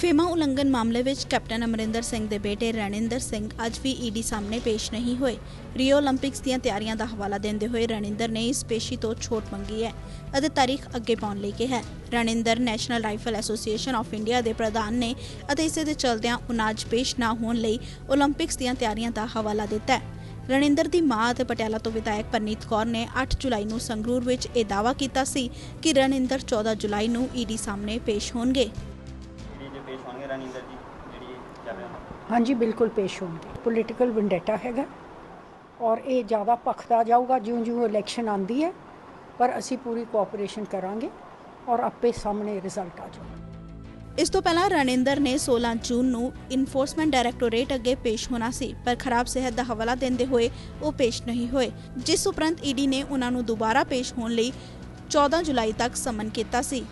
FEMA ਉਲੰਘਣ ਮਾਮਲੇ ਵਿੱਚ captain Amarinder Singh ਦੇ ਬੇਟੇ ਰਣਿੰਦਰ ਸਿੰਘ ਅੱਜ ਵੀ ਈਡੀ ਸਾਹਮਣੇ ਪੇਸ਼ ਨਹੀਂ ਹੋਏ। ਰੀਓ 올림픽ਸ ਦੀਆਂ ਤਿਆਰੀਆਂ ਦਾ ਹਵਾਲਾ ਦਿੰਦੇ ਹੋਏ ਰਣਿੰਦਰ ਨੇ ਇਸ ਪੇਸ਼ੀ ਤੋਂ ਛੋਟ ਮੰਗੀ ਹੈ ਅਤੇ ਤਾਰੀਖ ਅੱਗੇ ਪਾਉਣ ਲਈ ਕਿਹਾ Raninder national rifle association of India ਦੇ ਪ੍ਰਧਾਨ ਨੇ ਅਤੇ ਇਸੇ ਦੇ ਚਲਦਿਆਂ ਉਨਾਜ ਪੇਸ਼ ਨਾ ਹੋਣ ਲਈ 올림픽ਸ ਦੀਆਂ ਤਿਆਰੀਆਂ ਦਾ ਹਵਾਲਾ ਦਿੱਤਾ ਹੈ। ਰਣਿੰਦਰ ਦੀ ਮਾਂ ਅਤੇ ਪਟਿਆਲਾ ਤੋਂ ਵਿਧਾਇਕ ਪਰਨੀਤ ਕੌਰ ਨੇ 8 ਜੁਲਾਈ ਨੂੰ ਸੰਗਰੂਰ ਵਿੱਚ ਇਹ ਦਾਅਵਾ ਕੀਤਾ ਸੀ ਕਿ ਰਣਿੰਦਰ 14 ਜੁਲਾਈ ਨੂੰ ਈਡੀ ਸਾਹਮਣੇ ਪੇਸ਼ ਹੋਣਗੇ। ਜੇ ਪੇਸ਼ ਹੋਣਗੇ ਰਣਿੰਦਰ ਜੀ ਜਿਹੜੀ ਚੱਲ ਰਿਹਾ ਹਾਂਜੀ ਬਿਲਕੁਲ ਪੇਸ਼ ਹੋਣਗੇ। ਪੋਲੀਟੀਕਲ ਵੈਂਡੇਟਾ ਹੈਗਾ ਔਰ ਇਹ ਜ਼ਿਆਦਾ ਭਖਦਾ ਜਾਊਗਾ ਜਿਉਂ-ਜਿਉਂ ਇਲੈਕਸ਼ਨ ਆਂਦੀ ਹੈ ਪਰ ਅਸੀਂ ਪੂਰੀ ਕੋਆਪਰੇਸ਼ਨ ਕਰਾਂਗੇ ਔਰ ਆਪੇ ਸਾਹਮਣੇ ਰਿਜ਼ਲਟ ਆ ਜਾਊਗਾ। ਇਸ ਤੋਂ ਪਹਿਲਾਂ ਰਣਿੰਦਰ ਨੇ 16 ਜੂਨ ਨੂੰ ਇਨਫੋਰਸਮੈਂਟ ਡਾਇਰੈਕਟੋਰੇਟ ਅੱਗੇ ਪੇਸ਼ ਹੋਣਾ ਸੀ ਪਰ ਖਰਾਬ ਸਿਹਤ ਦਾ ਹਵਾਲਾ ਦਿੰਦੇ ਹੋਏ ਉਹ ਪੇਸ਼ ਨਹੀਂ ਹੋਏ। ਜਿਸ ਉਪਰੰਤ ਈਡੀ ਨੇ ਉਹਨਾਂ ਨੂੰ ਦੁਬਾਰਾ ਪੇਸ਼ ਹੋਣ ਲਈ 14 ਜੁਲਾਈ ਤੱਕ ਸਮਨ ਕੀਤਾ ਸੀ।